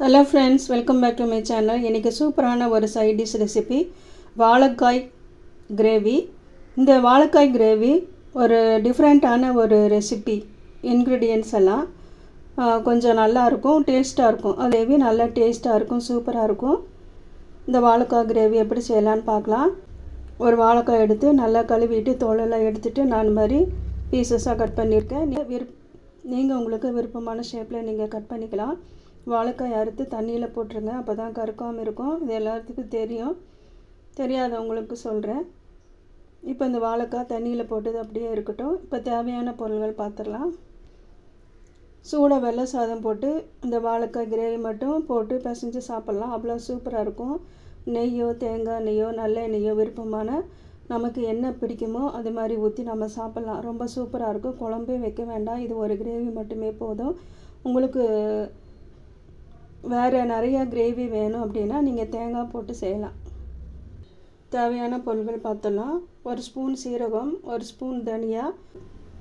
Hello friends welcome back to my channel இன்றைக்கி சூப்பரான ஒரு சைட் டிஷ் ரெசிபி வாழைக்காய் கிரேவி இந்த வாழைக்காய் கிரேவி ஒரு டிஃப்ரெண்ட்டான ஒரு ரெசிபி இன்க்ரீடியன்ஸ் எல்லாம் கொஞ்சம் நல்லா இருக்கும் டேஸ்ட்டாக இருக்கும். கிரேவி நல்லா டேஸ்ட்டாக இருக்கும் சூப்பராக இருக்கும். இந்த வாழைக்காய் கிரேவி எப்படி செய்யலான்னு பார்க்கலாம். ஒரு வாழைக்காய் எடுத்து நல்லா கழுவிட்டு தோலெல்லாம் எடுத்துகிட்டு நான் மாதிரி பீசஸாக கட் பண்ணியிருக்கேன். நீங்கள் விருப் நீங்கள் உங்களுக்கு விருப்பமான ஷேப்பில் நீங்கள் கட் பண்ணிக்கலாம். வாழைக்காய் அறுத்து தண்ணியில் போட்டுருங்க. அப்போ தான் கருக்காமல் இருக்கும். இது எல்லாத்துக்கும் தெரியும். தெரியாதவங்களுக்கு சொல்கிறேன் இப்போ இந்த வாழைக்காய் தண்ணியில் போட்டது அப்படியே இருக்கட்டும். இப்போ தேவையான பொருள்கள் பார்த்துடலாம் சூடாக வெள்ளை சாதம் போட்டு இந்த வாழைக்காய் கிரேவி மட்டும் போட்டு பிசைஞ்சு சாப்பிட்லாம். அவ்வளோ சூப்பராக இருக்கும். நெய்யோ தேங்காய் நெய்யோ நல்லெண்ணெய்யோ விருப்பமான நமக்கு என்ன பிடிக்குமோ அது மாதிரி ஊற்றி நம்ம சாப்பிட்லாம். ரொம்ப சூப்பராக இருக்கும். குழம்பே வைக்க வேண்டாம். இது ஒரு கிரேவி மட்டுமே போதும். உங்களுக்கு வேறு நிறைய கிரேவி வேணும் அப்படின்னா நீங்கள் தேங்காய் போட்டு செய்யலாம். தேவையான பொருட்கள் பார்த்தலாம் ஒரு ஸ்பூன் சீரகம் ஒரு ஸ்பூன் தனியா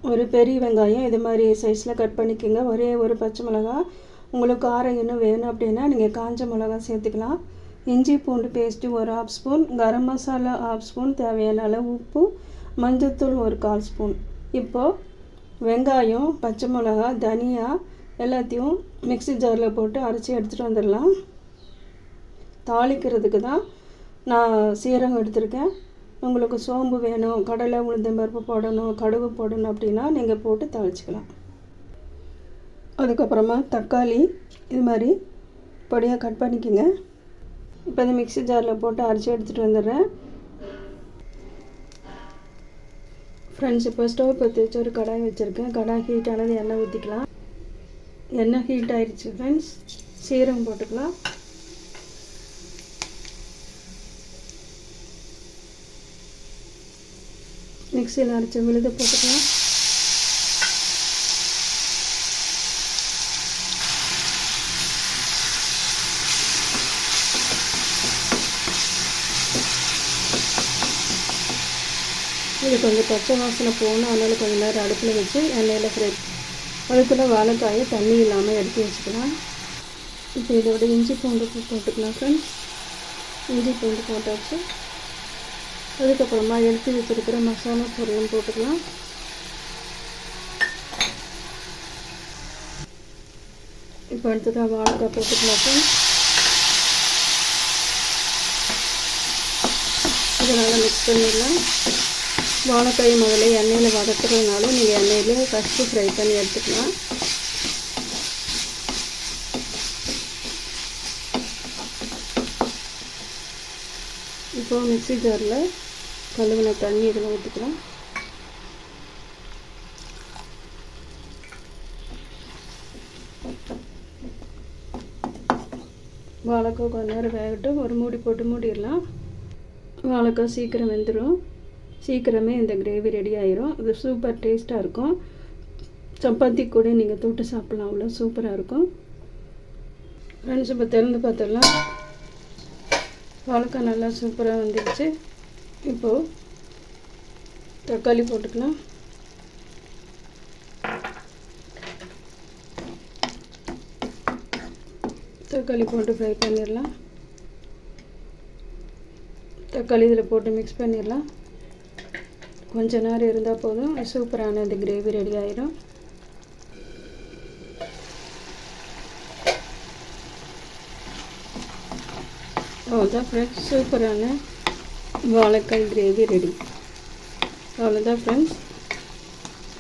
ஒரு பெரிய வெங்காயம் இது மாதிரி சைஸில் கட் பண்ணிக்கோங்க. ஒரே ஒரு பச்சை மிளகாய். உங்களுக்கு காரம் இன்னும் வேணும் அப்படின்னா நீங்கள் காஞ்ச மிளகாய் சேர்த்துக்கலாம். இஞ்சி பூண்டு பேஸ்ட்டு ஒரு half spoon garam masala half spoon தேவையான அளவு உப்பு. மஞ்சள்தூள் ஒரு கால் ஸ்பூன் இப்போது வெங்காயம் பச்சை மிளகா தனியாக எல்லாத்தையும் மிக்ஸி ஜாரில் போட்டு அரைச்சி எடுத்துகிட்டு வந்துடலாம். தாளிக்கிறதுக்கு தான் நான் சீரகம் எடுத்திருக்கேன். உங்களுக்கு சோம்பு வேணும் கடலை உளுந்தம் பருப்பு போடணும் கடுகு போடணும் அப்படின்னா நீங்கள் போட்டு தாளிச்சிக்கலாம். அதுக்கப்புறமா தக்காளி இது மாதிரி பொடியாக கட் பண்ணிக்கோங்க. இப்போ இந்த மிக்ஸி ஜாரில் போட்டு அரைச்சி எடுத்துகிட்டு வந்துடுறேன். ஃப்ரெண்ட்ஸ் இப்போ ஸ்டவ் பற்றி வச்சு ஒரு கடாய் வச்சுருக்கேன். கடாய் ஹீட் எண்ணெய் ஊற்றிக்கலாம். எண்ணெய் ஹீட் ஆயிடுச்சு ஃப்ரெண்ட்ஸ் சீரகம் போட்டுக்கலாம். மிக்சியில் அரைச்ச விழுது போட்டுக்கலாம். இது கொஞ்சம் பச்சை வாசனை போகணும். அதனால் கொஞ்சம் நேரம் அடுப்பில் வச்சு எண்ணெயில் ஃப்ரை அதுக்குள்ளே வாழைக்காயை தண்ணி இல்லாமல் எடுத்து வச்சுக்கலாம். இப்போ இதோட இஞ்சி பூண்டு போட்டுக்கலாம் ஃப்ரெண்ட்ஸ் இஞ்சி பூண்டு போட்டாச்சு. அதுக்கப்புறமா எடுத்து வச்சுருக்கிற மசாலா பொருளும் போட்டுக்கலாம். இப்போ அடுத்ததாக வாழைக்காய் போட்டுக்கலாம் ஃப்ரெண்ட்ஸ் இதனால் மிக்ஸ் பண்ணிடலாம். வாழைக்காய் முதல்ல எண்ணெயில் வதக்குறதுனால நீங்கள் எண்ணெயில் ஃபஸ்ட்டு ஃப்ரை பண்ணி எடுத்துக்கலாம். இப்போ மிக்ஸி ஜாரில் கழுவின தண்ணி இதில் ஊற்றிக்கலாம் வாழைக்காய் கொஞ்ச நேரம் வேகட்டும். ஒரு மூடி போட்டு மூடிடலாம். வாழைக்காய் சீக்கிரம் வெந்துடும் சீக்கிரமே இந்த கிரேவி ரெடி ஆயிரும். இது சூப்பர் டேஸ்ட்டாக இருக்கும். சப்பாத்தி கூட நீங்கள் தொட்டு சாப்பிட்லாம். அவ்வளோ சூப்பராக இருக்கும். ஃப்ரெண்ட்ஸ் இப்போ திறந்து பார்த்துடலாம். வாழைக்காய் நல்லா சூப்பராக வந்துடுச்சு இப்போது தக்காளி போட்டுக்கலாம். தக்காளி போட்டு ஃப்ரை பண்ணிடலாம். தக்காளி இதில் போட்டு மிக்ஸ் பண்ணிடலாம். கொஞ்ச நேரம் இருந்தால் போதும். சூப்பரான இந்த கிரேவி ரெடி ஆயிடும் அவ்வளோதான் ஃப்ரெண்ட்ஸ் சூப்பரான வாழைக்காய் கிரேவி ரெடி அவ்வளோதான் ஃப்ரெண்ட்ஸ்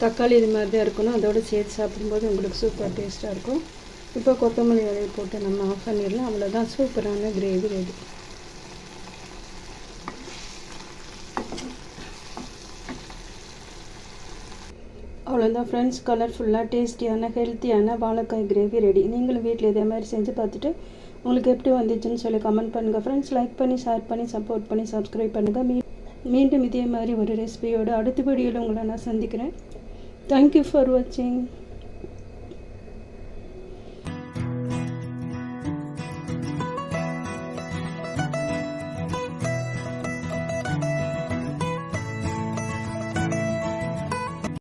தக்காளி இது மாதிரி தான் இருக்கணும். அதோடு சேர்த்து சாப்பிடும்போது உங்களுக்கு சூப்பர் டேஸ்ட்டாக இருக்கும். இப்போ கொத்தமல்லி இலையை போட்டு நம்ம ஆஃப் பண்ணிடலாம். அவ்வளோதான் சூப்பரான கிரேவி ரெடி அவ்வளோதான் ஃப்ரெண்ட்ஸ் கலர்ஃபுல்லாக டேஸ்டியான ஹெல்த்தியான வாழைக்காய் கிரேவி ரெடி நீங்களும் வீட்டில் இதே மாதிரி செஞ்சு பார்த்துட்டு உங்களுக்கு எப்படி வந்துச்சுன்னு சொல்லி கமெண்ட் பண்ணுங்கள் ஃப்ரெண்ட்ஸ் லைக் பண்ணி ஷேர் பண்ணி சப்போர்ட் பண்ணி சப்ஸ்கிரைப் பண்ணுங்கள் மீ மீண்டும் இதே மாதிரி ஒரு ரெசிபியோடு அடுத்த வீடியோவில் உங்களை நான் சந்திக்கிறேன். தேங்க்யூ ஃபார் வாட்சிங்